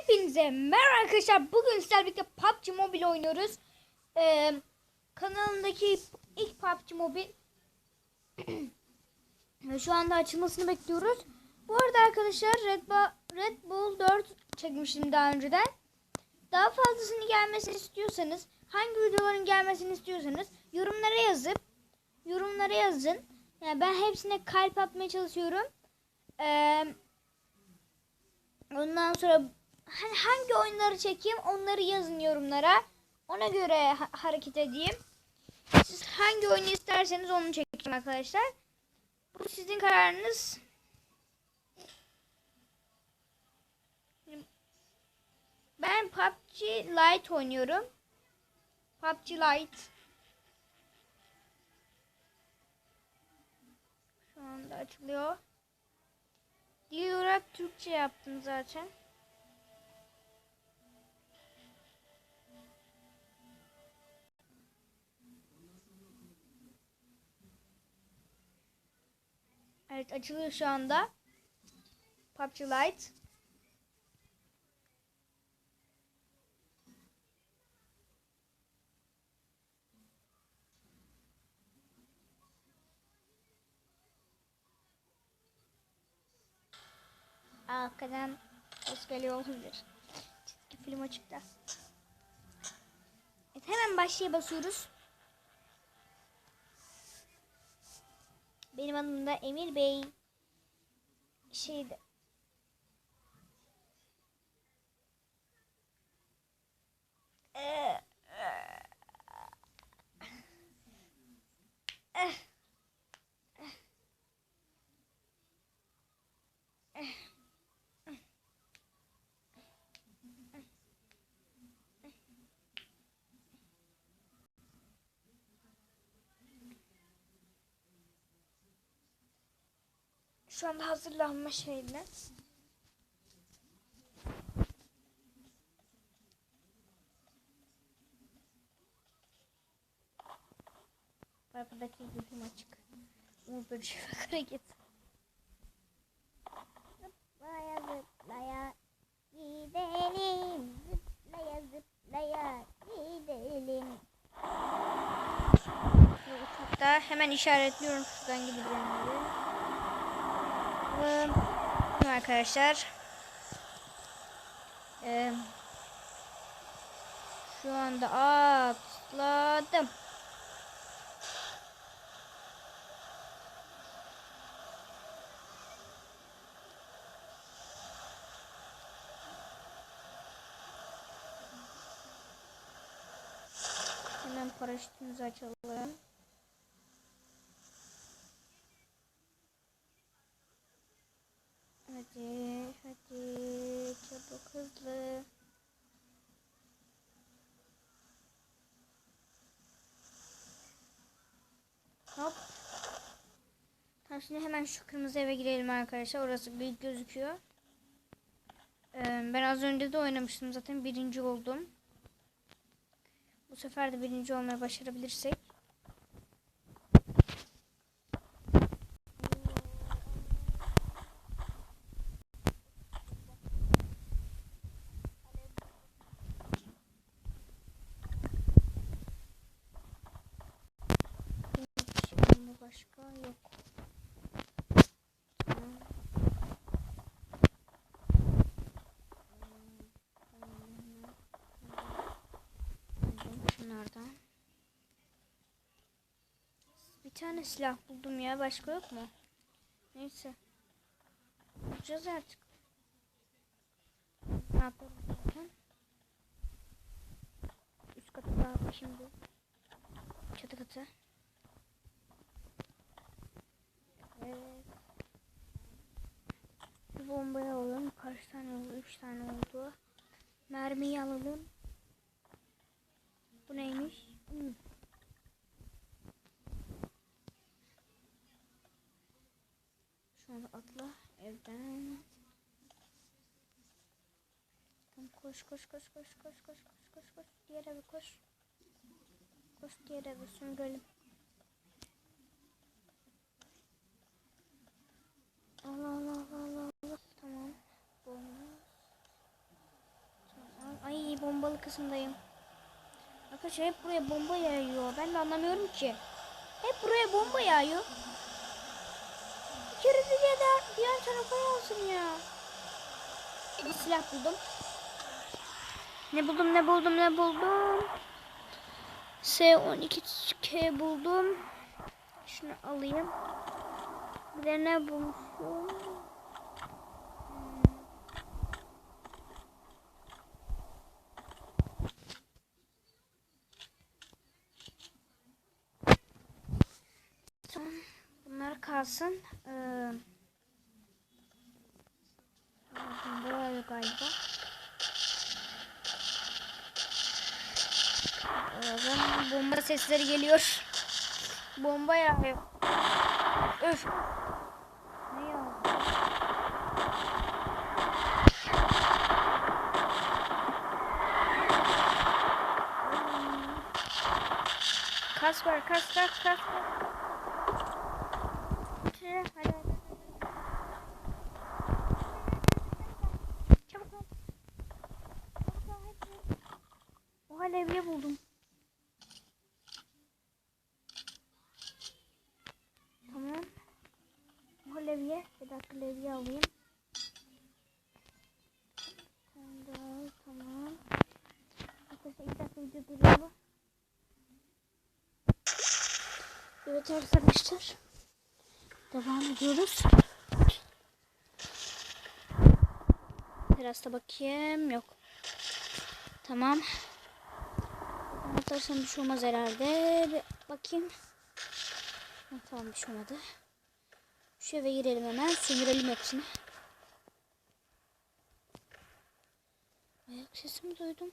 Hepinize merhaba arkadaşlar. Bugün sizlerle birlikte PUBG Mobile oynuyoruz. Ee, kanalımdaki ilk PUBG Mobile. Şu anda açılmasını bekliyoruz. Bu arada arkadaşlar Red, Red Bull 4 çekmiştim daha önceden. Daha fazlasını gelmesini istiyorsanız, hangi videoların gelmesini istiyorsanız yorumlara yazıp yorumlara yazın. Yani ben hepsine kalp atmaya çalışıyorum. Eee Ondan sonra hani hangi oyunları çekeyim onları yazın yorumlara. Ona göre ha- hareket edeyim. Siz hangi oyunu isterseniz onu çekeceğim arkadaşlar. Bu sizin kararınız. Ben PUBG Lite oynuyorum. PUBG Lite. Şu anda açılıyor. Dil olarak Türkçe yaptım zaten. Evet açılıyor şu anda. PUBG Lite. Arkadan ses geliyor olabilir. Çizgi film açıkta. Evet hemen başlığa basıyoruz. Benim adım da Emir Bey. Şeydi. Ee, Şu anda hazırlanma şeyinde. Arkadaki gözüm açık. Ama böyle şey hareket. Zıplaya zıplaya gidelim. Zıplaya zıplaya gidelim. Uçakta hemen işaretliyorum şuradan gideceğim Bakalım. Arkadaşlar. Ee, şu anda atladım. Hemen paraşütümüzü açalım. Hızlı. Hop. Tamam şimdi hemen şu kırmızı eve girelim arkadaşlar. Orası büyük gözüküyor. Ee, ben az önce de oynamıştım zaten birinci oldum. Bu sefer de birinci olmaya başarabilirsek. Başka yok. Şunlardan. Bir tane silah buldum ya. Başka yok mu? Neyse. Bulacağız artık. Ne yapalım? Üst katı daha şimdi. Çatı katı. Evet. Bombayı alalım. Kaç tane oldu? Üç tane oldu. Mermiyi alalım. Bu neymiş? Hmm. Şu anda atla evden. Tamam koş koş koş koş koş koş koş koş koş diğer eve koş. Koş diğer eve söndürelim. Kısımdayım. Arkadaşlar hep buraya bomba yağıyor. Ben de anlamıyorum ki. Hep buraya bomba yağıyor. Bir kere de diğer tarafa yağsın ya. Bir silah buldum. Ne buldum ne buldum ne buldum. S12K buldum. Şunu alayım. Bir de ne bulmuşum? Tamam. Bunlar kalsın. Ee, böyle galiba. Oradan bomba sesleri geliyor. Bomba yağıyor. Öf. Ne yağdı? Kas var, kas, kas, kas. kas. Levye buldum. Tamam. Oha levye. Bir dakika levye alayım. Tamam, tamam. Arkadaşlar iki dakika video duruyor. Evet arkadaşlar. Devam ediyoruz. Da bakayım. Yok. Tamam. Atarsam bir şey olmaz herhalde. Bir bakayım. Ha, tamam bir şey olmadı. Şu eve girelim hemen. Sinirelim hepsini. Ayak sesimi duydum.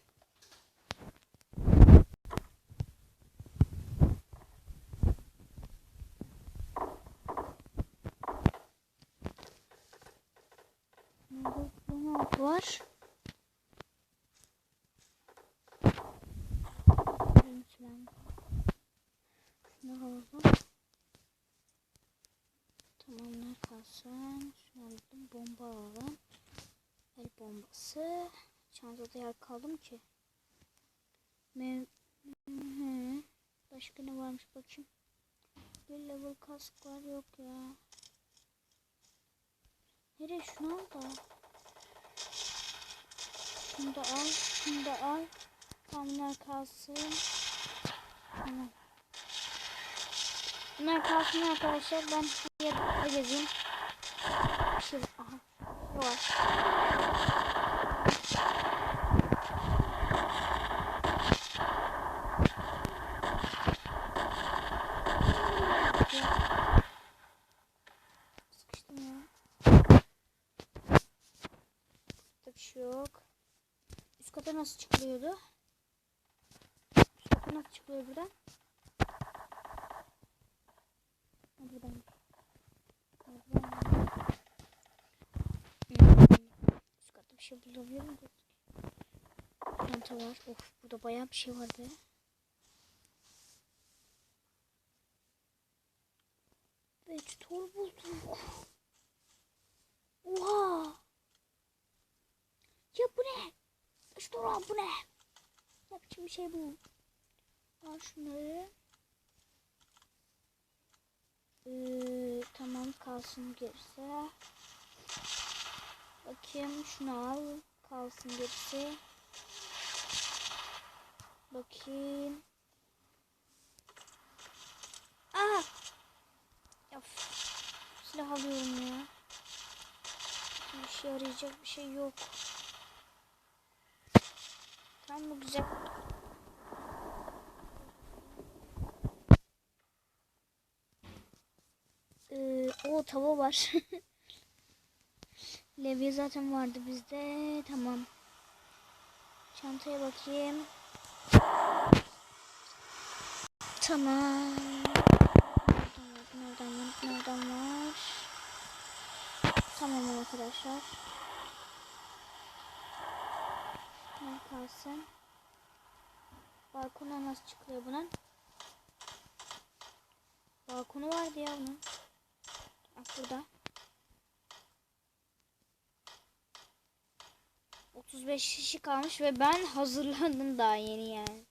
Bunaltı var. Lütfen. Şunu alalım. Tamamlar kalsın. Şunu alalım. Bomba alalım. El bombası. Mı ki? Başka ne varmış bakayım. Bir level kask var yok ya. Nereye şunu al da. Şunu da al. Şunu da al. Tamamlar kalsın. Tamam. Bunlar kalsın arkadaşlar. Ben yere gezeyim. Bir şey aha. Var? Sıkıştım ya. Burada bir şey yok. Üst kata nasıl çıkılıyordu? Kata nasıl çıkılıyor buradan? Buradan. Buradan. Üst bir şey bulabiliyor muyum? Çanta var. Of burada bayağı bir şey var be. Vegetol bulduk. Oha. Ya bu ne? İşte ulan bu ne? Ne biçim bir şey bu? Al şunları. Ee, tamam kalsın gerisi. Bakayım şunu al. Kalsın gerisi. Bakayım. Aa! Ya, silah alıyorum ya. Bir şey arayacak bir şey yok. Tam bu güzel. Ee, o tava var. Levye zaten vardı bizde. Tamam. Çantaya bakayım. Tamam. Nereden var? Nereden var? Nereden var? Tamam arkadaşlar. Ne kalsın? Balkona nasıl çıkıyor bunun? Balkonu vardı ya bunun. Bak burada. 35 kişi kalmış ve ben hazırlandım daha yeni yani.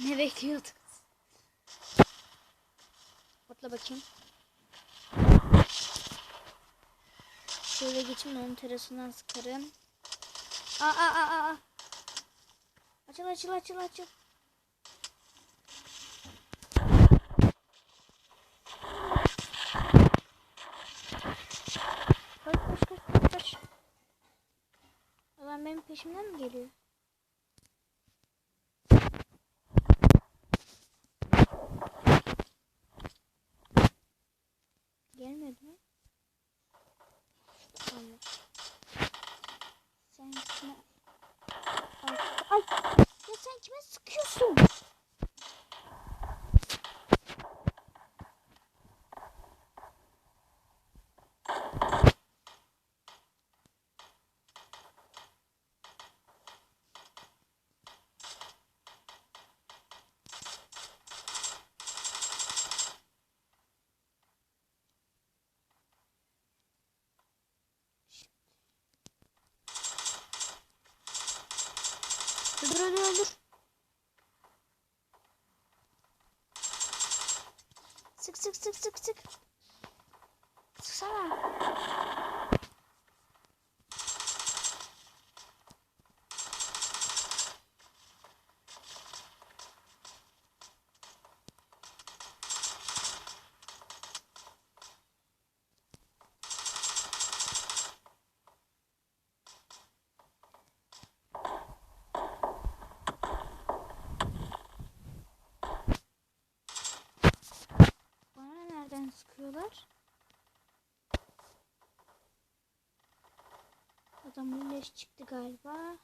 Ne bekliyorduk? Atla bakayım. Şöyle geçeyim onun terasından sıkarım. Aa aa aa aa. Açıl açıl açıl açıl. Koş koş koş koş. Adam benim peşimden mi geliyor? Öldür öldür öldür. Sık sık sık sık sık. Sıksana. Bana nereden sıkıyorlar? Adamın leş çıktı galiba.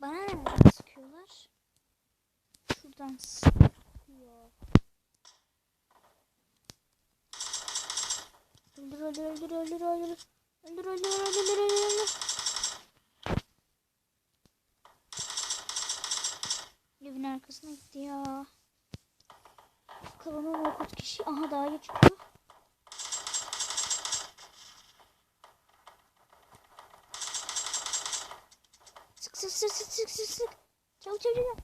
Bana nereden sıkıyorlar? Şuradan sıkıyor. Öldür öldür öldür öldür. Öldür öldür öldür öldür öldür öldür. Evin arkasına gitti ya. Kalanın o kaç kişi? Aha daha geçiyor. Sık sık sık sık sık sık sık. Çabuk çabuk çabuk.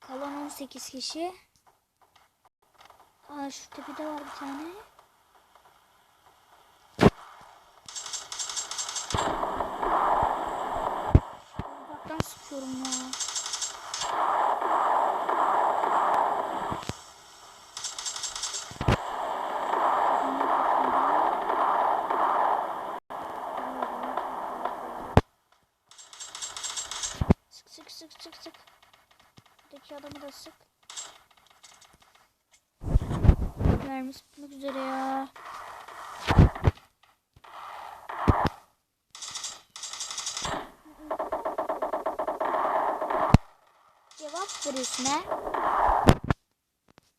Kalan 18 kişi. Aa şu tepede var bir tane. Sıkıyorum ya. Sık sık sık sık sık. Buradaki adamı da sık. Mermisi bitmek üzere ya. Ver üstüne.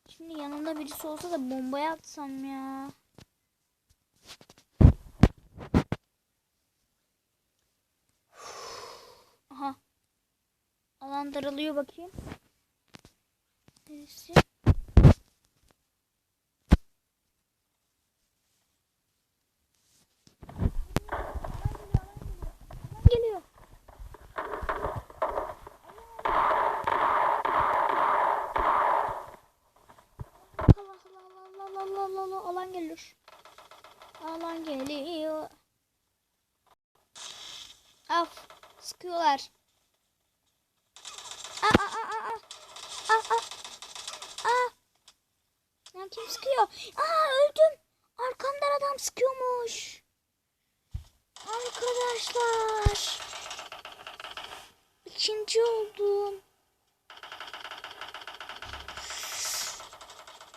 Şimdi yanımda birisi olsa da bombaya atsam ya. Aha. Alan daralıyor bakayım. Neresi? Geliyor. Allah Allah Allah Allah Allah Allah Allah alan geliyor. Alan geliyor. Af sıkıyorlar. Aa aa aa. Aa aa. Aa. Ya kim sıkıyor? Aa öldüm. Arkamdan adam sıkıyormuş. Arkadaşlar. İkinci oldum.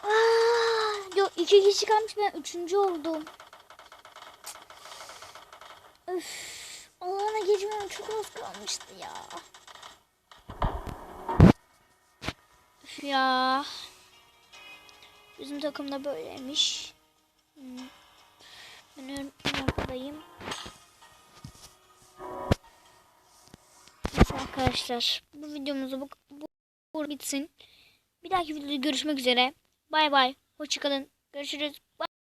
Aa, yok iki kişi kalmış ben üçüncü oldum. Çok az kalmıştı ya. Üf ya. Bizim takımda böyleymiş. Hmm. Ben ön. Neyse arkadaşlar bu bu videomuz bu, bu, bu bitsin. Bir dahaki videoda görüşmek üzere. Bay bay. Hoşçakalın. Görüşürüz.